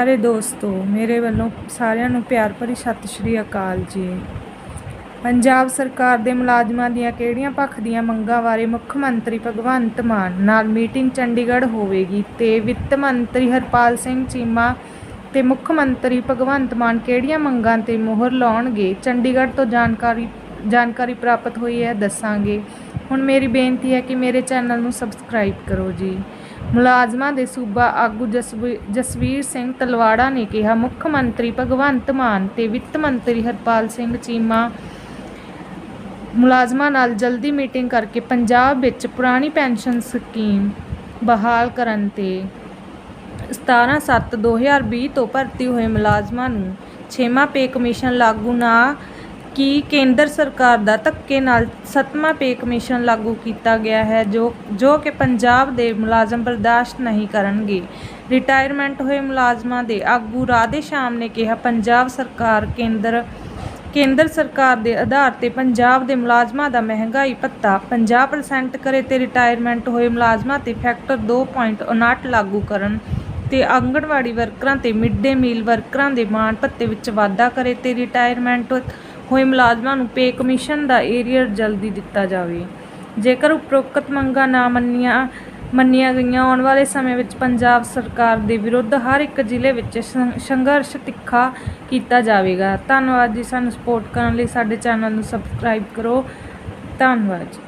ਸਾਰੇ ਦੋਸਤੋ, ਮੇਰੇ ਵੱਲੋਂ ਸਾਰਿਆਂ ਨੂੰ ਪਿਆਰ ਭਰੀ ਸਤਿ ਸ਼੍ਰੀ ਅਕਾਲ ਜੀ। ਪੰਜਾਬ ਸਰਕਾਰ ਦੇ ਮੁਲਾਜ਼ਮਾਂ ਦੀਆਂ ਕਿਹੜੀਆਂ ਪੱਖ ਦੀਆਂ ਮੰਗਾਂ ਬਾਰੇ ਮੁੱਖ ਮੰਤਰੀ ਭਗਵੰਤ ਮਾਨ ਨਾਲ ਮੀਟਿੰਗ ਚੰਡੀਗੜ੍ਹ ਹੋਵੇਗੀ ਤੇ ਵਿੱਤ ਮੰਤਰੀ ਹਰਪਾਲ ਸਿੰਘ ਚੀਮਾ ਤੇ ਮੁੱਖ ਮੰਤਰੀ ਭਗਵੰਤ ਮਾਨ ਕਿਹੜੀਆਂ ਮੰਗਾਂ ਤੇ ਮੋਹਰ ਲਾਉਣਗੇ, ਚੰਡੀਗੜ੍ਹ ਤੋਂ ਜਾਣਕਾਰੀ ਜਾਣਕਾਰੀ ਪ੍ਰਾਪਤ ਹੋਈ ਹੈ, ਦੱਸਾਂਗੇ। ਹੁਣ ਮੇਰੀ ਬੇਨਤੀ ਹੈ ਕਿ ਮੇਰੇ ਚੈਨਲ ਨੂੰ ਸਬਸਕ੍ਰਾਈਬ ਕਰੋ ਜੀ। ਮੁਲਾਜ਼ਮਾਂ ਦੇ ਸੂਬਾ ਆਗੂ ਜਸਵੀਰ ਸਿੰਘ ਤਲਵਾੜਾ ਨੇ ਕਿਹਾ, ਮੁੱਖ ਮੰਤਰੀ ਭਗਵੰਤ ਮਾਨ ਤੇ ਵਿੱਤ ਮੰਤਰੀ ਹਰਪਾਲ ਸਿੰਘ ਚੀਮਾ ਮੁਲਾਜ਼ਮਾਂ ਨਾਲ ਜਲਦੀ ਮੀਟਿੰਗ ਕਰਕੇ ਪੰਜਾਬ ਵਿੱਚ ਪੁਰਾਣੀ ਪੈਨਸ਼ਨ ਸਕੀਮ ਬਹਾਲ ਕਰਨ ਤੇ 17/7/2020 ਤੋਂ ਭਰਤੀ ਹੋਏ ਮੁਲਾਜ਼ਮਾਂ ਨੂੰ ਛੇਵਾਂ ਪੇ ਕਮਿਸ਼ਨ ਲਾਗੂ ਨਾ ਕੀ ਕੇਂਦਰ ਸਰਕਾਰ ਦਾ ਧੱਕੇ ਨਾਲ ਸੱਤਵਾਂ ਪੇ ਕਮਿਸ਼ਨ ਲਾਗੂ ਕੀਤਾ ਗਿਆ ਹੈ, ਜੋ ਜੋ ਕਿ ਪੰਜਾਬ ਦੇ ਮੁਲਾਜ਼ਮ ਬਰਦਾਸ਼ਤ ਨਹੀਂ ਕਰਨਗੇ। ਰਿਟਾਇਰਮੈਂਟ ਹੋਏ ਮੁਲਾਜ਼ਮਾਂ ਦੇ ਆਗੂ ਰਾਧੇ ਸ਼ਾਮ ਨੇ ਕਿਹਾ, ਪੰਜਾਬ ਸਰਕਾਰ ਕੇਂਦਰ ਕੇਂਦਰ ਸਰਕਾਰ ਦੇ ਆਧਾਰ ਤੇ ਪੰਜਾਬ ਦੇ ਮੁਲਾਜ਼ਮਾਂ ਦਾ ਮਹਿੰਗਾਈ ਭੱਤਾ। 50% ਕਰੇ ਤੇ ਰਿਟਾਇਰਮੈਂਟ ਹੋਏ ਮੁਲਾਜ਼ਮਾਂ ਤੇ ਫੈਕਟਰ 2.59 ਲਾਗੂ ਕਰਨ ਤੇ ਆਂਗਣਵਾੜੀ ਵਰਕਰਾਂ ਤੇ ਮਿਡ ਡੇ ਮੀਲ ਵਰਕਰਾਂ ਦੇ ਮਾਣ ਭੱਤੇ ਵਿੱਚ ਵਾਧਾ ਕਰੇ ਤੇ ਰਿਟਾਇਰਮੈਂਟ ਹੋਏ ਮੁਲਾਜ਼ਮਾਂ ਨੂੰ ਪੇ ਕਮਿਸ਼ਨ ਦਾ ਏਰੀਅਰ ਜਲਦੀ ਦਿੱਤਾ ਜਾਵੇ। ਜੇਕਰ ਉਪਰੋਕਤ ਮੰਗਾਂ ਨਾ ਮੰਨੀਆਂ ਮੰਨੀਆਂ ਗਈਆਂ, ਆਉਣ ਵਾਲੇ ਸਮੇਂ ਵਿੱਚ ਪੰਜਾਬ ਸਰਕਾਰ ਦੇ ਵਿਰੁੱਧ ਹਰ ਇੱਕ ਜ਼ਿਲ੍ਹੇ ਵਿੱਚ ਸੰਘਰਸ਼ ਤਿੱਖਾ ਕੀਤਾ ਜਾਵੇਗਾ। ਧੰਨਵਾਦ ਜੀ, ਸਾਨੂੰ ਸਪੋਰਟ ਕਰਨ ਲਈ ਸਾਡੇ ਚੈਨਲ ਨੂੰ ਸਬਸਕ੍ਰਾਈਬ ਕਰੋ। ਧੰਨਵਾਦ ਜੀ।